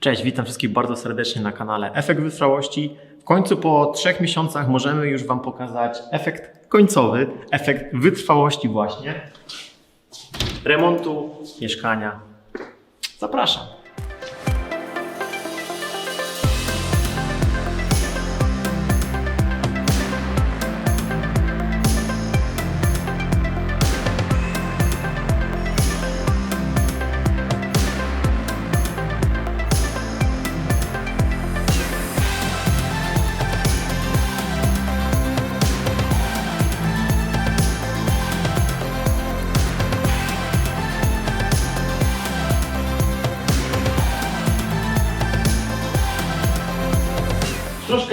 Cześć, witam wszystkich bardzo serdecznie na kanale Efekt Wytrwałości. W końcu po trzech miesiącach możemy już Wam pokazać efekt końcowy, efekt wytrwałości właśnie remontu mieszkania. Zapraszam.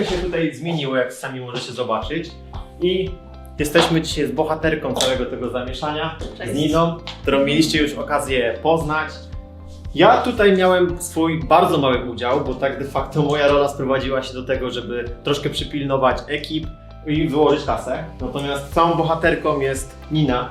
Się tutaj zmieniło, jak sami możecie zobaczyć. I jesteśmy dzisiaj z bohaterką całego tego zamieszania, Cześć. z Niną, którą mieliście już okazję poznać. Ja tutaj miałem swój bardzo mały udział, bo tak de facto moja rola sprowadziła się do tego, żeby troszkę przypilnować ekip i wyłożyć kasę. Natomiast całą bohaterką jest Nina.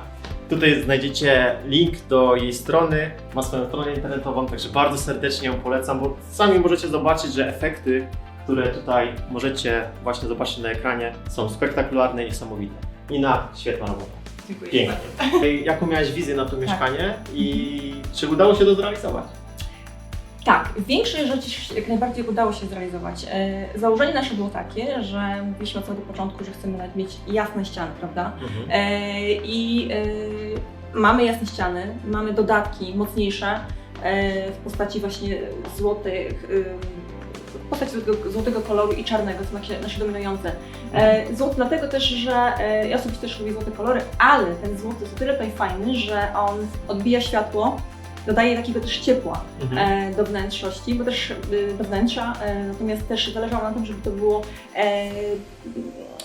Tutaj znajdziecie link do jej strony, ma swoją stronę internetową, także bardzo serdecznie ją polecam, bo sami możecie zobaczyć, że efekty, które tutaj możecie właśnie zobaczyć na ekranie, są spektakularne i niesamowite. Nina, świetna robota. Dziękuję. Pięknie. Jaką miałeś wizję na to mieszkanie i czy udało się to zrealizować? Tak, większość rzeczy jak najbardziej udało się zrealizować. E, Założenie nasze było takie, że mówiliśmy od samego początku, że chcemy nawet mieć jasne ściany, prawda? E, I e, mamy jasne ściany, mamy dodatki mocniejsze e, w postaci właśnie złotych, e, w postaci złotego, złotego koloru i czarnego, są nasze, nasze dominujące. E, Złoty dlatego też, że e, ja osobiście też lubię złote kolory, ale ten złoty jest o tyle tutaj fajny, że on odbija światło, dodaje takiego też ciepła Mhm. e, do wnętrzności, bo też e, do wnętrza, e, natomiast też zależało na tym, żeby to było e,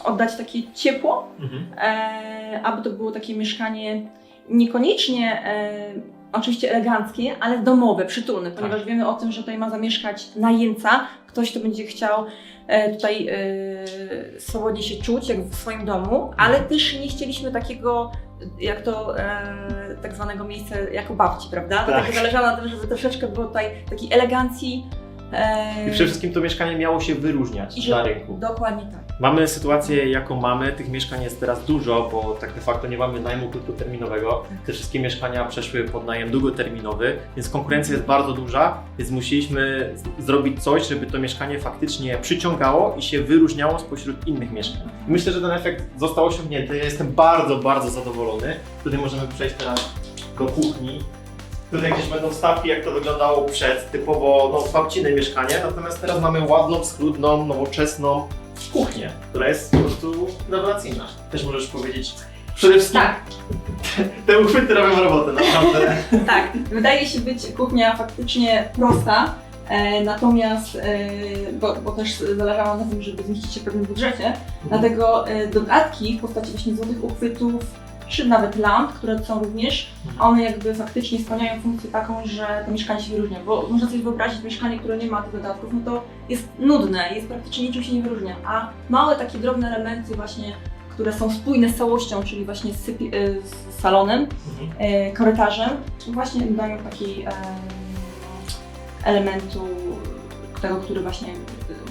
oddać takie ciepło, Mhm. e, aby to było takie mieszkanie niekoniecznie e, oczywiście eleganckie, ale domowe, przytulne, ponieważ Tak. wiemy o tym, że tutaj ma zamieszkać najemca, ktoś, kto będzie chciał e, tutaj e, swobodnie się czuć, jak w swoim domu, ale też nie chcieliśmy takiego, jak to e, tak zwanego miejsca jako babci, prawda? Tak. Dlatego zależało na tym, żeby troszeczkę było tutaj takiej elegancji. I przede wszystkim to mieszkanie miało się wyróżniać że- na rynku. Dokładnie tak. Mamy sytuację, jaką mamy. Tych mieszkań jest teraz dużo, bo tak de facto nie mamy najmu krótkoterminowego. Te wszystkie mieszkania przeszły pod najem długoterminowy, więc konkurencja jest bardzo duża, więc musieliśmy zrobić coś, żeby to mieszkanie faktycznie przyciągało i się wyróżniało spośród innych mieszkań. Myślę, że ten efekt został osiągnięty. Ja jestem bardzo, bardzo zadowolony. Tutaj możemy przejść teraz do kuchni. Tutaj gdzieś będą wstawki, jak to wyglądało przed, typowo no, babcine mieszkanie, natomiast teraz mamy ładną, schludną, nowoczesną kuchnię, która jest po prostu rewelacyjna. Też możesz powiedzieć. Przede wszystkim Tak, te uchwyty robią robotę, naprawdę. tak. Wydaje się być kuchnia faktycznie prosta, e, natomiast, e, bo, bo też zależało na tym, żeby zmieścić się w pewnym budżecie, dlatego e, dodatki w postaci właśnie złotych uchwytów, czy nawet lamp, które są również, one jakby faktycznie spełniają funkcję taką, że to mieszkanie się wyróżnia, bo można sobie wyobrazić mieszkanie, które nie ma tych dodatków, no to jest nudne, jest praktycznie niczym się nie wyróżnia, a małe takie drobne elementy właśnie, które są spójne z całością, czyli właśnie z, sypi- e, z salonem, Mhm. e, korytarzem, właśnie dają taki elementu tego, który właśnie,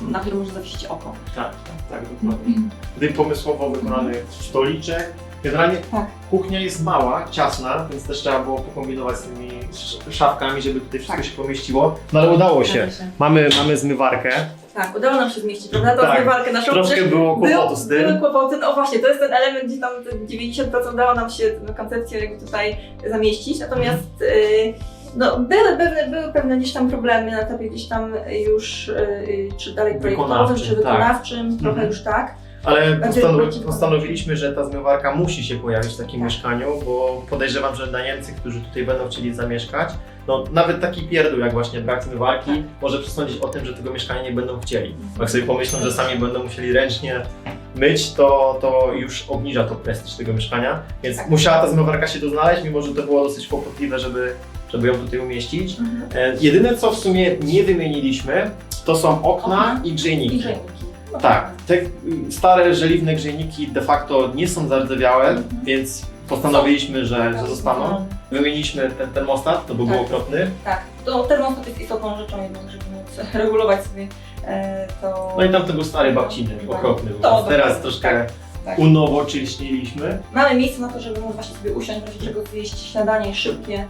na który może zawiesić oko. Tak, tak, tak, dokładnie. Tutaj pomysłowo wykonany stoliczek. Generalnie Tak. kuchnia jest mała, ciasna, więc też trzeba było pokombinować z tymi sz- szafkami, żeby tutaj wszystko Tak. się pomieściło. No ale udało się. Zgadza się. Mamy, mamy zmywarkę. Tak, udało nam się zmieścić, prawda? To Tak. walkę naszą. Troszkę Przecież było kłopotu z tym. Były kłopoty, no właśnie, to jest ten element, gdzie tam te 90% udało nam się tę koncepcję jakby tutaj zamieścić, natomiast y, no, były, pewne, były pewne gdzieś tam problemy na etapie gdzieś tam już, y, czy dalej projektowym, Wykonawczym, czy tak. wykonawczym, trochę Mhm. już tak. Ale postanowi- wrócić. postanowiliśmy, że ta zmywarka musi się pojawić w takim Tak. mieszkaniu, bo podejrzewam, że najemcy, którzy tutaj będą chcieli zamieszkać, no nawet taki pierdół jak właśnie brak zmywarki Tak. może przesądzić o tym, że tego mieszkania nie będą chcieli. Bo Jak sobie pomyślą, że sami będą musieli ręcznie myć, to, to już obniża to prestiż tego mieszkania, więc Tak. musiała ta zmywarka się tu znaleźć, mimo że to było dosyć kłopotliwe, żeby, żeby ją tutaj umieścić. Mhm. E, jedyne co w sumie nie wymieniliśmy, to są okna Okna i grzejniki. I grzejniki. No Tak, te stare żeliwne grzejniki de facto nie są zardzewiałe, Mhm. więc postanowiliśmy, że, że zostaną. No, Wymieniliśmy ten termostat, to był Tak. okropny. Tak, to termostat jest istotną rzeczą jednak, żeby móc regulować sobie e, to. No i tam to był stary babciny, okropny. To To teraz dokładnie, troszkę tak. unowocześniliśmy. Mamy miejsce na to, żeby móc właśnie sobie usiąść, w czego zjeść śniadanie szybkie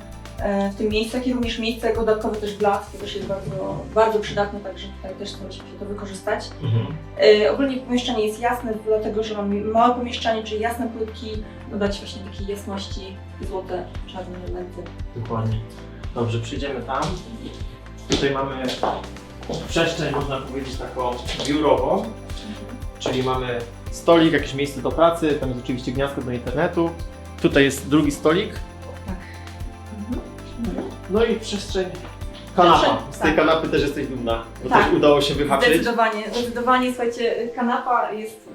w tym miejscu, jak i również miejsce jako dodatkowy też blat, to też jest bardzo, bardzo przydatne, także tutaj też staraliśmy się to wykorzystać. Mhm. E, ogólnie pomieszczenie jest jasne, dlatego że mamy małe pomieszczenie, czyli jasne płytki, dodać właśnie takiej jasności, złote, czarne elementy. Dokładnie. Dobrze, przyjdziemy tam. Tutaj mamy przestrzeń, można powiedzieć, taką biurową, czyli mamy stolik, jakieś miejsce do pracy, tam jest oczywiście gniazdko do internetu. Tutaj jest drugi stolik. No i przestrzeń kanapa. Z tej tak. kanapy też jesteś dumna, bo Tak. też udało się wyhaczyć. Zdecydowanie, zdecydowanie, słuchajcie, kanapa jest,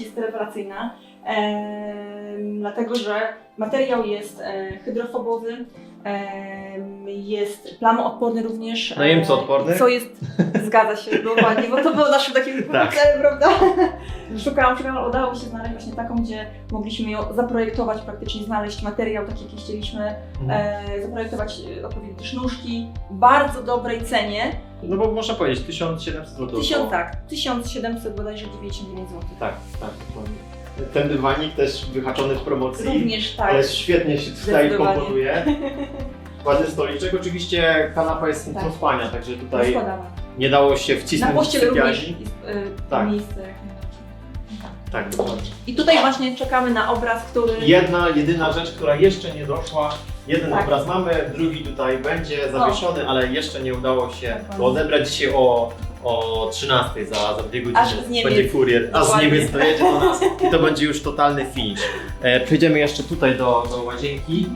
jest rewelacyjna, em, dlatego że materiał jest e, hydrofobowy, em, jest plamoodporny również. Na Niemcoodporny? e, Co jest, zgadza się, dokładnie, bo to było naszym takim Tak. celem, prawda? Szukałam, szukałam, udało mi się znaleźć właśnie taką, gdzie mogliśmy ją zaprojektować, praktycznie znaleźć materiał taki, jaki chcieliśmy, Mhm. e, zaprojektować odpowiednie sznurki, w bardzo dobrej cenie, No bo można powiedzieć 1700 zł. Tysiąc, tak, 1700 bodajże 99 zł. Tak, tak, dokładnie. Ten dywanik też wyhaczony w promocji. Również tak. Ale świetnie się tutaj komponuje. Ładny stoliczek. Oczywiście kanapa jest Tak. centrum spania, także tutaj nie dało się Na wcisnąć pościel również sypialni. jest y, Tak. miejsce. jak najbardziej. Tak, dokładnie. I tutaj właśnie czekamy na obraz, który... Jedna, jedyna rzecz, która jeszcze nie doszła. Jeden Tak. obraz mamy, drugi tutaj będzie zawieszony, ale jeszcze nie udało się go odebrać dzisiaj o, o 13 za, za dwie godziny. Aż z Niemiec. Będzie kurier, a z Dokładnie. Niemiec dojedzie do nas i to będzie już totalny finish. E, przejdziemy jeszcze tutaj do, do łazienki.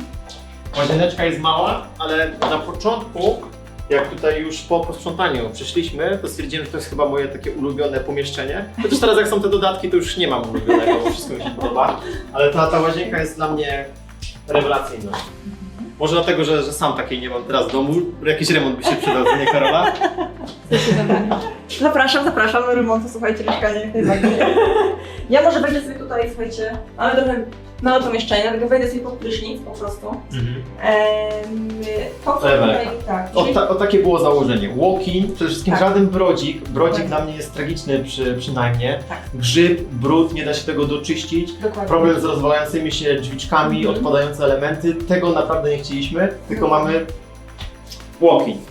Łazieneczka jest mała, ale na początku, jak tutaj już po posprzątaniu przyszliśmy, to stwierdziłem, że to jest chyba moje takie ulubione pomieszczenie. Chociaż teraz jak są te dodatki, to już nie mam ulubionego, bo wszystko mi się podoba. Ale ta, ta łazienka jest dla mnie rewelacyjna. Może dlatego, że, że sam takiej nie mam teraz w domu. Jakiś remont by się przydał, nie Karola? Zdecydowanie. Zapraszam, zapraszam do remontu, słuchajcie, mieszkanie jak najbardziej. Ja może wejdę sobie tutaj, słuchajcie, ale trochę małe pomieszczenie, dlatego wejdę sobie pod prysznic po prostu. Ehm, to, co Ewelka. tutaj, tak, O, czyli- ta, o takie było założenie. Walking, przede wszystkim Tak. żaden brodzik. Brodzik dla mnie jest tragiczny przy, przynajmniej. Tak. Grzyb, brud, nie da się tego doczyścić. Dokładnie. Problem z rozwalającymi się drzwiczkami, Mhm. odpadające elementy. Tego naprawdę nie chcieliśmy, tylko mamy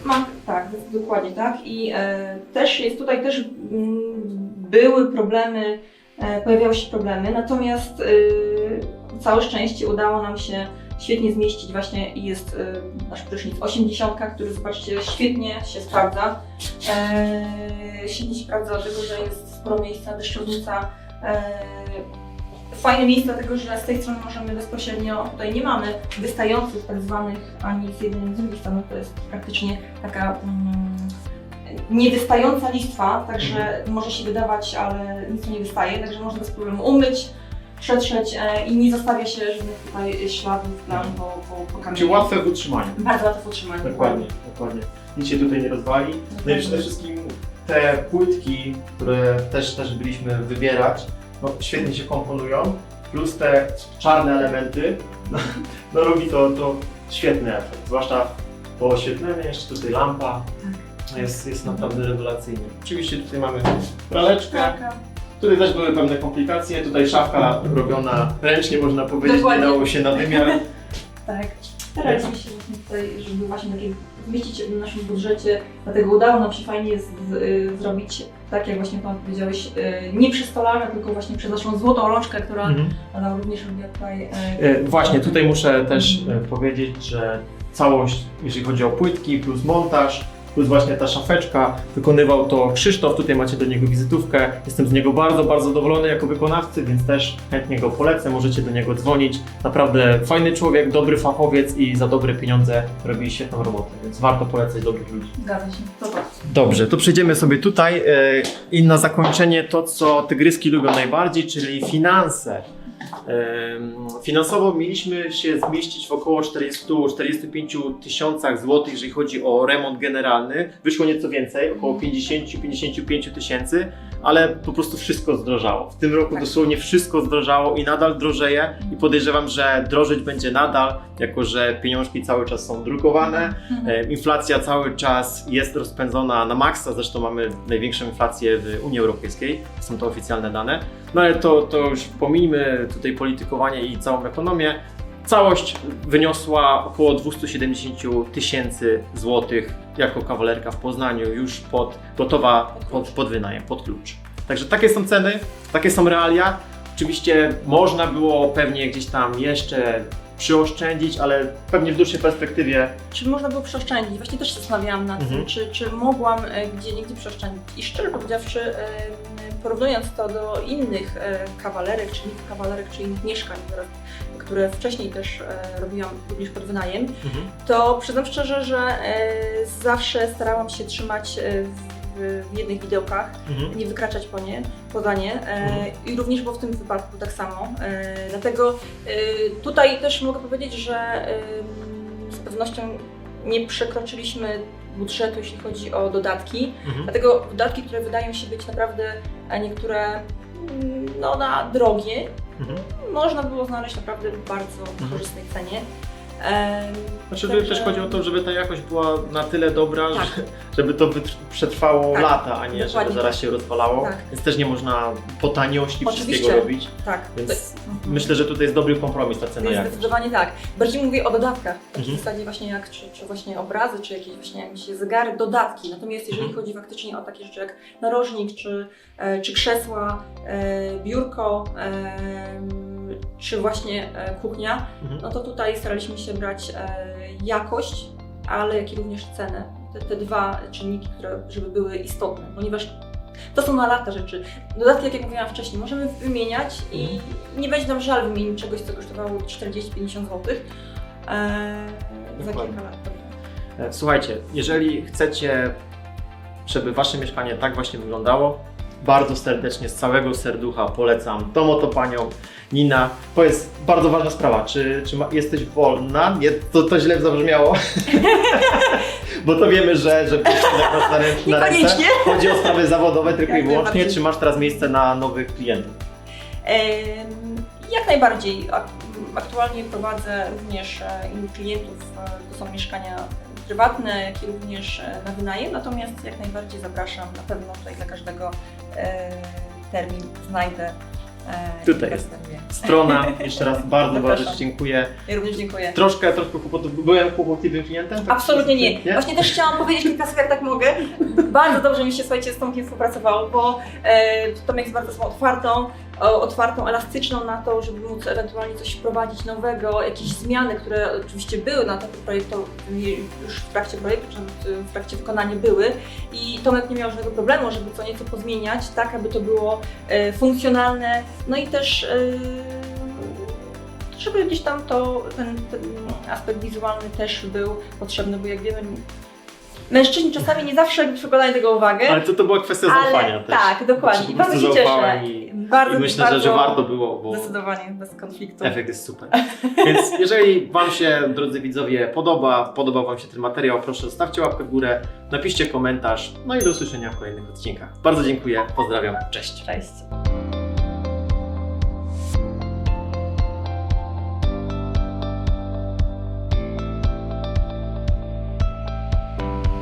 Mam, tak, dokładnie tak. I e, też jest tutaj też mm, były problemy, e, pojawiały się problemy, natomiast e, całe szczęście udało nam się świetnie zmieścić właśnie jest e, nasz prysznic 80, który zobaczcie świetnie się sprawdza. E, świetnie się sprawdza, dlatego że jest sporo miejsca, deszczownica. E, Fajne miejsce, dlatego że z tej strony możemy bezpośrednio, tutaj nie mamy wystających tak zwanych ani z jednej, ani z drugiej strony, to jest praktycznie taka mm, niewystająca listwa, także może się wydawać, ale nic nie wystaje, także można bez problemu umyć, przetrzeć e, i nie zostawia się żadnych tutaj śladów plan po, po, po kamieniu. Czyli łatwe w utrzymaniu. Bardzo łatwe w utrzymaniu. Dokładnie, dokładnie. Nic się tutaj nie rozwali. No i przede wszystkim te płytki, które też, też byliśmy wybierać, no, świetnie się komponują, plus te czarne elementy, no, no robi to, to świetny efekt, zwłaszcza po oświetleniu, jeszcze tutaj lampa, Tak. jest, jest naprawdę rewelacyjnie. Oczywiście tutaj mamy praleczkę, tutaj też były pewne komplikacje, tutaj szafka robiona ręcznie, można powiedzieć, Dokładnie. nie dało się na wymiar. Tak. Staraliśmy się właśnie tutaj, żeby właśnie takie zmieścić w naszym budżecie, dlatego udało nam się fajnie z, y, zrobić, tak jak właśnie Pan powiedziałeś, y, nie przy stolarze, tylko właśnie przez naszą złotą rączkę, która Mhm. nam również robiła tutaj... y, E, Właśnie, tutaj muszę też e, powiedzieć, że całość, jeżeli chodzi o płytki plus montaż, plus właśnie ta szafeczka, wykonywał to Krzysztof, tutaj macie do niego wizytówkę. Jestem z niego bardzo, bardzo zadowolony jako wykonawcy, więc też chętnie go polecę, możecie do niego dzwonić. Naprawdę fajny człowiek, dobry fachowiec i za dobre pieniądze robi świetną robotę, więc warto polecać dobrych ludzi. Zgadza się, to tak. Dobrze, to przejdziemy sobie tutaj e, i na zakończenie to, co tygryski lubią najbardziej, czyli finanse. Finansowo mieliśmy się zmieścić w około 40-45 tysiącach złotych, jeżeli chodzi o remont generalny. Wyszło nieco więcej, około 50-55 tysięcy, ale po prostu wszystko zdrożało. W tym roku Tak. dosłownie wszystko zdrożało i nadal drożeje i podejrzewam, że drożeć będzie nadal, jako że pieniążki cały czas są drukowane, Mhm. E, Inflacja cały czas jest rozpędzona na maksa, zresztą mamy największą inflację w Unii Europejskiej, są to oficjalne dane. No ale to, to już pomijmy tutaj politykowanie i całą ekonomię. Całość wyniosła około 270 tysięcy złotych jako kawalerka w Poznaniu, już pod, gotowa pod, pod wynajem, pod klucz. Także takie są ceny, takie są realia. Oczywiście można było pewnie gdzieś tam jeszcze przyoszczędzić, ale pewnie w dłuższej perspektywie Czy można było przeoszczędzić? Właśnie też się zastanawiałam nad Mhm. tym, czy, czy mogłam e, gdzie niegdzie przeoszczędzić. I szczerze powiedziawszy, e, porównując to do innych e, kawalerek, czy innych kawalerek, czy innych mieszkań, które, które wcześniej też e, robiłam również pod wynajem, to przyznam szczerze, że e, zawsze starałam się trzymać e, w, jednych widełkach, nie wykraczać po nie, poza nie. Mhm. I również było w tym wypadku tak samo. Dlatego tutaj też mogę powiedzieć, że z pewnością nie przekroczyliśmy budżetu, jeśli chodzi o dodatki. Mhm. Dlatego dodatki, które wydają się być naprawdę niektóre mm, no, na drogie, Mhm. można było znaleźć naprawdę w bardzo korzystnej cenie. Znaczy Także- też chodzi o to, żeby ta jakość była na tyle dobra, Tak. że, żeby to przetrwało Tak, lata, a nie żeby dokładnie zaraz się rozwalało. Tak. Więc też nie można po taniości Oczywiście. wszystkiego robić. tak. Więc to- mhm. Myślę, że tutaj jest dobry kompromis ta cena jakość. zdecydowanie tak. Bardziej mówię o dodatkach. W Mhm. zasadzie właśnie jak, czy, czy właśnie obrazy, czy jakieś właśnie jakieś zegary, dodatki. Natomiast jeżeli Mhm. chodzi faktycznie o takie rzeczy jak narożnik, czy, e, czy krzesła, e, biurko, czy właśnie e, kuchnia, Mhm. no to tutaj staraliśmy się brać e, jakość, ale jak i również cenę. Te, te dwa czynniki, które żeby były istotne, ponieważ to są na lata rzeczy. Dodatki, jak ja mówiłam wcześniej, możemy wymieniać i nie będzie nam żal wymienić czegoś, co kosztowało 40-50 zł. E, za kilka lat. E, Słuchajcie, jeżeli chcecie, żeby wasze mieszkanie tak właśnie wyglądało, bardzo serdecznie, z całego serducha polecam tą oto panią Nina. To jest bardzo ważna sprawa. Czy, czy ma, jesteś wolna? Nie, to, to źle zabrzmiało. Bo to wiemy, że, że na, na, rę- na ręce. Niekoniecznie. Chodzi o sprawy zawodowe tylko i wyłącznie. Czy masz teraz miejsce na nowych klientów? Jak najbardziej. Ak- Aktualnie prowadzę również e, klientów. e, To są mieszkania prywatne, jak i również e, na wynajem. Natomiast jak najbardziej zapraszam. Na pewno tutaj dla każdego e, termin znajdę. e, Tutaj jest. Strona, jeszcze raz bardzo, bardzo dziękuję. Ja również dziękuję. Troszkę, troszkę kłopotów. Byłem kłopotliwym klientem? Tak? Absolutnie nie. Właśnie też chciałam powiedzieć kilka słów, jak tak mogę. Bardzo dobrze mi się, słuchajcie, z Tomkiem współpracowało, bo e, Tomek jest bardzo osobą otwartą, otwartą, elastyczną na to, żeby móc ewentualnie coś wprowadzić nowego, jakieś zmiany, które oczywiście były na etapie projektu, już w trakcie projektu, czy w trakcie wykonania były i Tomek nie miał żadnego problemu, żeby co nieco pozmieniać, tak aby to było e, funkcjonalne, no i też e, żeby gdzieś tam to, ten, ten aspekt wizualny też był potrzebny, bo jak wiemy, mężczyźni czasami nie zawsze przykładają tego uwagę. Ale to, to była kwestia zaufania też. Tak, dokładnie. I bardzo prostu się cieszę. i- bardzo, I myślę, bardzo że, że warto było, bo Zdecydowanie, bez konfliktu. efekt jest super. Więc jeżeli Wam się, drodzy widzowie, podoba, podobał Wam się ten materiał, proszę zostawcie łapkę w górę, napiszcie komentarz, no i do usłyszenia w kolejnych odcinkach. Bardzo dziękuję, pozdrawiam, cześć. Cześć.